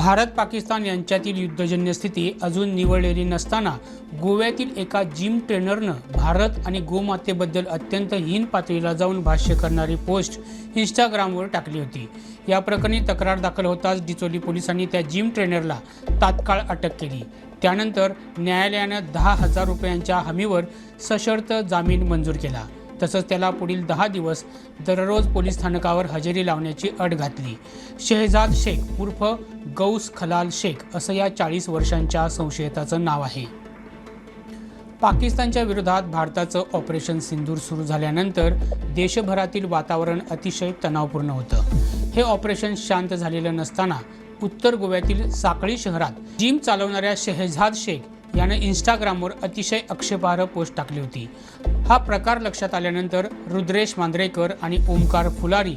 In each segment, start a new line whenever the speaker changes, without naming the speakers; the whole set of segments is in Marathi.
भारत पाकिस्तान यांच्यातील युद्धजन्य स्थिती अजून निवडलेली नसताना गोव्यातील एका जिम ट्रेनरनं भारत आणि गोमातेबद्दल अत्यंत हीन पातळीला जाऊन भाष्य करणारी पोस्ट इंस्टाग्रामवर टाकली होती. या प्रकरणी तक्रार दाखल होताच डिचोली पोलिसांनी त्या जिम ट्रेनरला तात्काळ अटक केली. त्यानंतर न्यायालयानं दहा हजार रुपयांच्या हमीवर सशर्त जामीन मंजूर केला. तसंच त्याला पुढील दहा दिवस दररोज पोलीस स्थानकावर हजेरी लावण्याची अट घातली. शेहजाद शेख उर्फ गौस खलाल शेख असं या चाळीस वर्षांच्या संशयिताचं नाव आहे. पाकिस्तानच्या विरोधात भारताचं ऑपरेशन सिंदूर सुरू झाल्यानंतर देशभरातील वातावरण अतिशय तणावपूर्ण होतं. हे ऑपरेशन शांत झालेलं नसताना उत्तर गोव्यातील साकळी शहरात जिम चालवणाऱ्या शेहजाद शेख यानं इंस्टाग्रामवर अतिशय आक्षेपार्ह पोस्ट टाकली होती. हा प्रकार लक्षात आल्यानंतर रुद्रेश मांद्रेकर आणि ओमकार फुलारी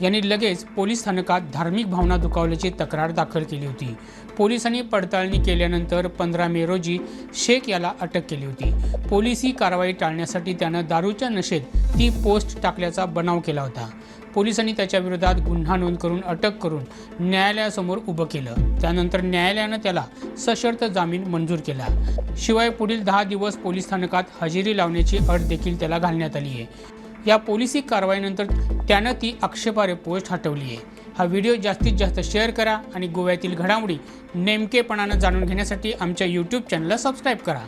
यांनी लगेच पोलीस स्थानकात धार्मिक भावना दुखावल्याची तक्रार दाखल केली होती. पोलिसांनी पडताळणी केल्यानंतर पंधरा मे रोजी शेख याला अटक केली होती. पोलिसी कारवाई टाळण्यासाठी त्यानं दारूच्या नशेत ती पोस्ट टाकल्याचा बनाव केला होता. पोलिसांनी त्याच्याविरोधात गुन्हा नोंद करून अटक करून न्यायालयासमोर उभं केलं. त्यानंतर न्यायालयानं त्याला सशर्त जामीन मंजूर केला. शिवाय पुढील दहा दिवस पोलीस स्थानकात हजेरी लावण्याची अट देखील त्याला घालण्यात आली आहे. या पोलिसी कारवाईनंतर त्यानं ती आक्षेपार्ह पोस्ट हटवली आहे. हा व्हिडिओ जास्तीत जास्त शेअर करा आणि गोव्यातील घडामोडी नेमकेपणानं जाणून घेण्यासाठी आमच्या यूट्यूब चॅनलला सबस्क्राईब करा.